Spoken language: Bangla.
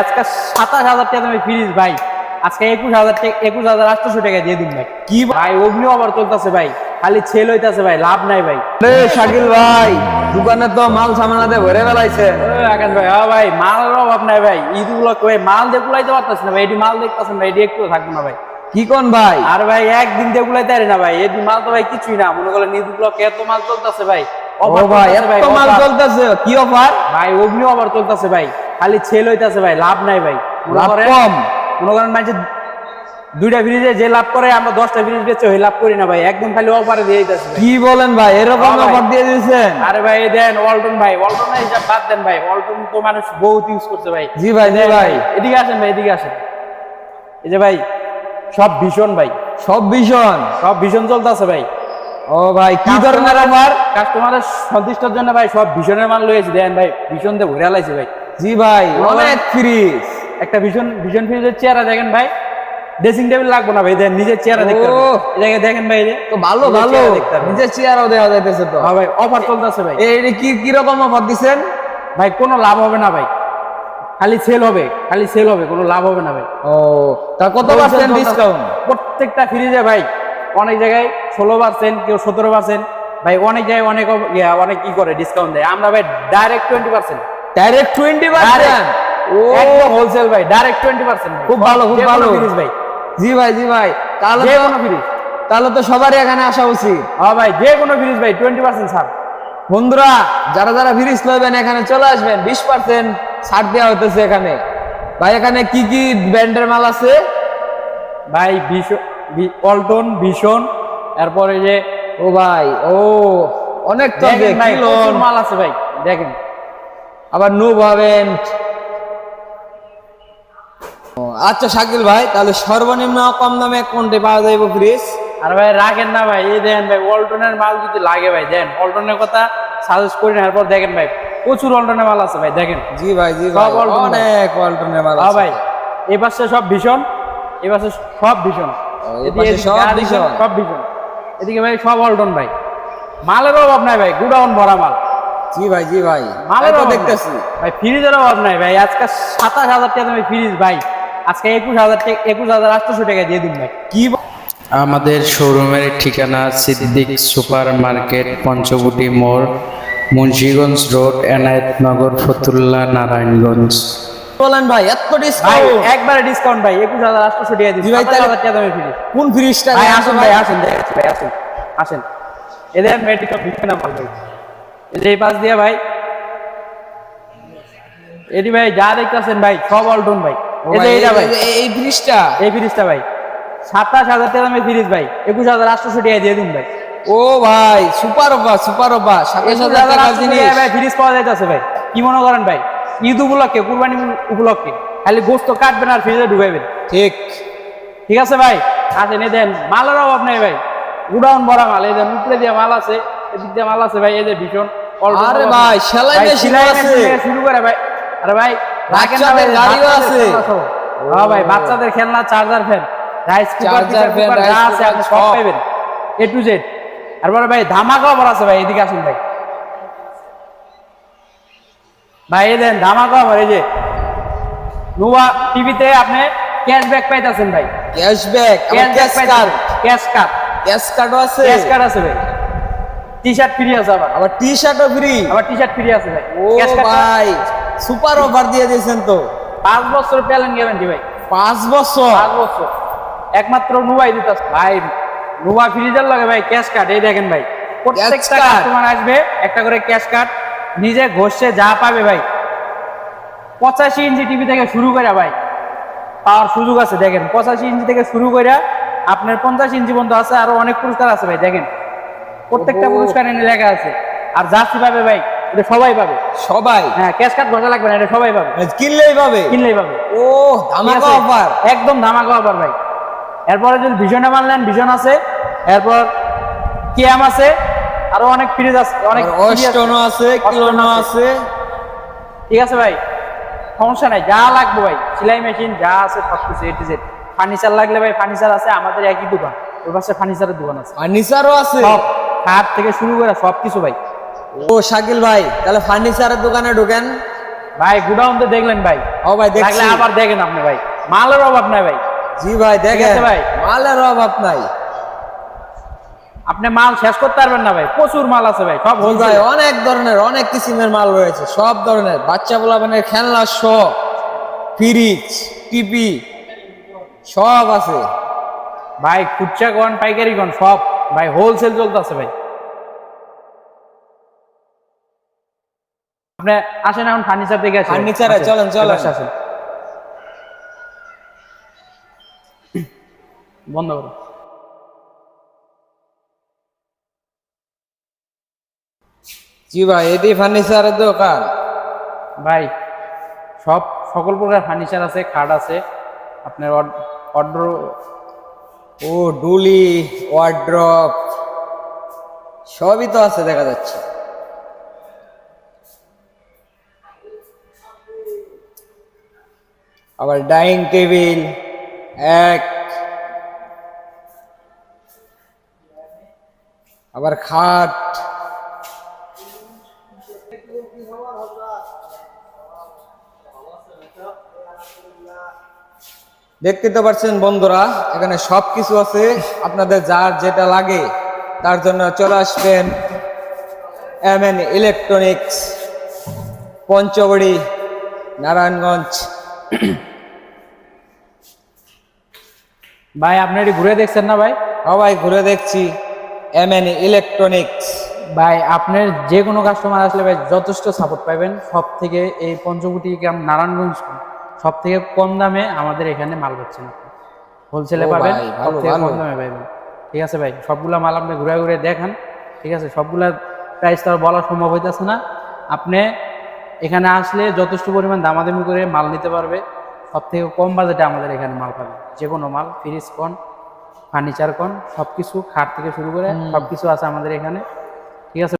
আজকে সাতাশ হাজার টাকা দামে ফ্রিজ ভাই। আজকে একুশ হাজার টাকা একুশ হাজার আটশোশো টাকা দিয়ে দিন ভাই। কি ভাই অগ্নি আবার চলতেছে ভাই। খালি ছেল হইতাছে ভাই লাভ নাই ভাই। শাকিল ভাই দোকানে তো মাল সামানাতে ভরে বেলাইছেন আকাশ ভাই হ্যাঁ ভাই মালের অভাব নাই ভাই। ঈদগুলো ভাই মাল দিয়ে কুলাইতে পারতেছি না ভাই এটি মাল দেখতেছেন ভাই এটি একটু থাকব না ভাই। কি কোন ভাই? আর ভাই একদিন দিয়ে কুলাইতে পারি না ভাই এটি মাল তো ভাই কিছুই না। মনে করেন ঈদগুলো এত মাল চলতেছে ভাই? ও ভাই এত মাল। চলতেছে কি অফার? ভাই অগ্নি আবার চলতেছে ভাই। খালি ছেল হইতাছে ভাই লাভ নাই ভাই। মনে করেন- কম। মনে করেন দুইটা ফ্রিজে যে লাভ করে আমরা দশটা ফ্রিজ বেচে ওই লাভ করি না ভাই একদম খালি অফারে দিয়ে দিতেছে। কি বলেন ভাই এরকম অফার দিয়ে দিয়েছেন? আরে ভাই দেন ওয়ালটন ভাই ওয়ালটন হিসাব বাদ দেন ভাই ওয়ালটন তো মানুষ বহুত ইউজ করছে ভাই। জি ভাই জি ভাই। এদিকে আসেন ভাই এদিকে আসেন। এই যে ভাই সব ভীষণ ভাই। সব ভীষণ? সব ভীষণ চলতেছে ভাই। ও ভাই কি ধরনের আমার কাস্টমারের সন্তুষ্টের জন্য ভাই সব ভীষণের মাল লয়েছি দেন ভাই ভীষণ দিয়ে ঘুরে আলাইছি ভাই। জি ভাই অনেক ফ্রিজ একটা ভীষণ ভীষণ ফ্রিজের চেয়ারা দেখেন ভাই। ড্রেসিং টেবিল লাগবো না ভাই দেন নিজের চেয়ারা দেখতে জায়গায় দেখেন ভাই তো ভালো ভালো। চেহারা। নিজের চেয়ারও দেওয়া যাইতেছে তো। হ্যাঁ ভাই অফার চলতেছে ভাই। এই কি কি রকম অফার দিছেন? ভাই কোনো লাভ হবে না ভাই। খালি সেল হবে খালি সেল হবে কোনো লাভ হবে না ভাই। ও তা কত পার্সেন্ট ডিসকাউন্ট প্রত্যেকটা ফ্রিজে ভাই অনেক জায়গায় ষোলো পার্সেন্ট কেউ সতেরো পার্সেন্ট ভাই অনেক জায়গায় অনেক অনেক কি করে ডিসকাউন্ট দেয়। আমরা ভাই direct twenty percent direct twenty percent ও একদম হোলসেল ভাই ডাইরেক্ট টোয়েন্টি পার্সেন্ট খুব ভালো, খুব ভালো। ফ্রিজ ভাই। জি ভাই জি ভাই। তাহলে যে কোনো ফ্রিজ তাহলে তো সবারই এখানে আসা উচিত। হ্যাঁ ভাই যে কোনো ফ্রিজ ভাই টোয়েন্টি পার্সেন্ট ছাড়। বন্ধুরা যারা যারা ফ্রিজ লইবেন এখানে চলে আসবেন। বিশ পার্সেন্ট ছাড় দেওয়া হতেছে এখানে। ভাই এখানে কি কি ব্র্যান্ডের মাল আছে? ভাই অল্টন ভীষণ এরপরে যে ও ভাই ও অনেক তো মাল আছে ভাই দেখেন। আবার নো ভাবেন। আচ্ছা শাকিল ভাই তাহলে সর্বনিম্ন কম দামে কোনটি পাওয়া যাইব ফ্রিজ আর ভাই রাখেন না ভাই এই দেখেন ভাই অল্টনের মাল যদি লাগে ভাই দেন। অল্টনের কথা সাজেস্ট করি না এরপর দেখেন ভাই প্রচুর অল্টনের মাল আছে ভাই দেখেন। জি ভাই জি সব। অনেক ওয়ালটনের মাল আছে। ভাই এই পাশে সব ভীষণ এই পাশে সব ভীষণ। সব ভীষণ। সব ভীষণ। এদিকে ভাই সব অল্টন ভাই। মালের অভাব নাই ভাই গুডাউন ভরা মাল। জি ভাই জি ভাই। এই তো দেখতেছি। ভাই ফ্রিজের অভাব নাই ভাই। আজকে সাতাশ হাজার টাকা দামে ফ্রিজ ভাই। আজকে একুশ হাজার টাকা একুশ হাজার আটশোশো টাকা দিয়ে দিন ভাই। কি আমাদের শোরুমের ঠিকানা সিদ্দিক সুপার মার্কেট পঞ্চবটি মোড় মুন্সিগঞ্জ রোড এনায়েতনগর ফতুল্লা নারায়ণগঞ্জ। বলেন ভাই এত ভাই ডিসকাউন্ট একবারে ডিসকাউন্ট ভাই। একুশ হাজার আটশোশো টাকা দিন জি ভাই, তাহলে- হাজার টাকা দামে ফ্রিজ কোন ফ্রিজটা ভাই আসুন ভাই? আসুন দেখাচ্ছি ভাই আসুন আসেন। এদের মেডিকেল বিছানা মাল ভাই। যে পাশ দিয়ে ভাই। এটি ভাই যা দেখতেছেন ভাই সব অল্টন ভাই। এই যে ভাই, ভাই এই- এই- এই ফ্রিজটা এই ফ্রিজটা ভাই। সাতাশ হাজার টাকা দামের ফ্রিজ ভাই। একুশ হাজার আটশোশো টাকা দিয়ে দিন ভাই। ও ভাই সুপার অফার সুপার অফার সাতাশ হাজার হাজার জিনিস। ভাই ফ্রিজ পাওয়া যাইতেছে ভাই। কি মনে করেন ভাই? ঈদ উপলক্ষে কুরবানি উপলক্ষে। খালি গোস্ত কাটবেন আর ফ্রিজে ঢুকাইবেন। ঠিক। ঠিক আছে ভাই। আসেন এই দেন মালের অভাব নেই ভাই। গুডাউন ভরা মাল এই দেন উপরে দিয়ে মাল আছে এদিক দিয়ে মাল আছে ভাই এই যে ভীষণ আরে ভাই, সেলাই মেশিন আছে। শুরু করে ভাই। আরে ভাই রাখেন না ভাই, বাচ্চাদের গাড়িও আছে। হ্যাঁ ভাই বাচ্চাদের খেলনা charger fan rice cooker fan, cooker যা আছে আপনি সব। পাইবেন। এ টু জেড তারপরে ভাই ধামাকা অফার আছে ভাই এদিকে আসুন ভাই। ভাই এই দেন ধামাকা অফার এই যে। নোভা টিভিতে আপনি ক্যাশব্যাক পাইতেছেন ভাই। Cashback cash cash card cash card cash কার্ডও আছে। ক্যাশ কার্ড আছে ভাই। টি শার্ট ফ্রি আছে আবার। আবার টি শার্টও ফ্রি আবার টি শার্ট ফ্রি আছে ভাই। ও ভাই সুপার অফার দিয়ে দিয়েছেন তো। পাঁচ বছর প্যালেন গ্যারান্টি ভাই। পাঁচ বছর? পাঁচ বছর। একমাত্র নুবাই দিতেছে। ভাই ফ্রিজের লাগে ভাই ক্যাশ কার্ড এই দেখেন ভাই। প্রত্যেকটা কাস্টমার আসবে একটা করে ক্যাশ কার্ড নিজে ঘষে যা পাবে ভাই। পঁচাশি ইঞ্চি টিভি থেকে শুরু করে ভাই। পাওয়ার সুযোগ আছে দেখেন। পঁচাশি ইঞ্চি থেকে শুরু করে আপনার পঞ্চাশ ইঞ্চি পর্যন্ত আছে আরও অনেক পুরস্কার আছে ভাই দেখেন। প্রত্যেকটা। পুরস্কার এনে লেখা আছে। আর জার্সি পাবে ভাই এটা সবাই পাবে। সবাই? হ্যাঁ ক্যাশ কার্ড ঘষা লাগবে না এটা সবাই পাবে। কিনলেই পাবে? কিনলেই পাবে। ও ধামাকা অফার একদম ধামাকা অফার ভাই। এরপরে যদি ভিশনে মানলেন ভিশন আছে। এরপর কিয়াম আছে। আরও অনেক ফ্রিজ আছে অনেক fridge আছে। কিলোনো আছে ঠিক আছে ভাই সমস্যা নাই যা লাগবে ভাই। সেলাই মেশিন যা আছে সব কিছু এ টু জেড ফার্নিচার লাগলে ভাই ফার্নিচার আছে আমাদের একই দোকান। ওই পাশে ফার্নিচারের দোকান আছে। ফার্নিচারও আছে? সব। খাট থেকে শুরু করে সব কিছু ভাই। ও শাকিল ভাই তাহলে ফার্নিচারের দোকানে ঢোকেন। ভাই গুডাউন তো দেখলেন ভাই। ও ভাই দেখছি। লাগলে আবার দেখেন আপনি ভাই। মালের অভাব নাই ভাই। জি ভাই দেখেন। ভাই? মালের অভাব নাই। আপনি মাল শেষ করতে পারবেন না ভাই। প্রচুর মাল আছে ভাই সব হোলসেল ভাই অনেক ধরনের অনেক কিসিমের মাল রয়েছে সব ধরনের। বাচ্চা বলাবেনের খেলনা শ ফ্রিজ টিপি সব আছে। ভাই খুচরা গন পাইকারি গন সব। ভাই হোলসেল চলতেছে ভাই। আপনি আসেন এখন ফার্নিচার দেখে আসেন। আসেন, চলেন, চলেন। আসেন। বন্ধ করুন জি ভাই এটি ফার্নিচারের দোকান। ভাই সব সকল প্রকার ফার্নিচার আছে খাট আছে। আপনার অর্ডার ও ডুলি ওয়ার্ড্রপ সবই তো আছে দেখা যাচ্ছে। আবার ডাইনিং টেবিল এক। আবার খাট। দেখতে তো পারছেন বন্ধুরা এখানে সব কিছু আছে। আপনাদের যার যেটা লাগে তার জন্য চলে আসবেন M N electronics Panchabori Narayanganj. ভাই আপনি এটি ঘুরে দেখছেন না ভাই? সবাই ঘুরে দেখছি এম এন ইলেকট্রনিক্স ভাই আপনার যে কোনো কাস্টমার আসলে ভাই যথেষ্ট সাপোর্ট পাবেন সব থেকে এই পঞ্চকুটি গ্রাম নারায়ণগঞ্জ। সব থেকে কম দামে আমাদের এখানে মাল পাচ্ছেন হোলসেলে পাবেন সব থেকে কম দামে পাবেন। ঠিক আছে ভাই সবগুলা মাল আপনি ঘুরে ঘুরে দেখান। ঠিক আছে সবগুলা প্রাইস তো আর বলা সম্ভব হইতেছে না। আপনি এখানে আসলে যথেষ্ট পরিমাণ দামাদামি করে মাল নিতে পারবে। সব থেকে কম বাজেটে আমাদের এখানে মাল পাবে যে কোনো মাল ফ্রিজ কন ফার্নিচার কন সব কিছু খাট থেকে শুরু করে সব কিছু আছে আমাদের এখানে। ঠিক আছে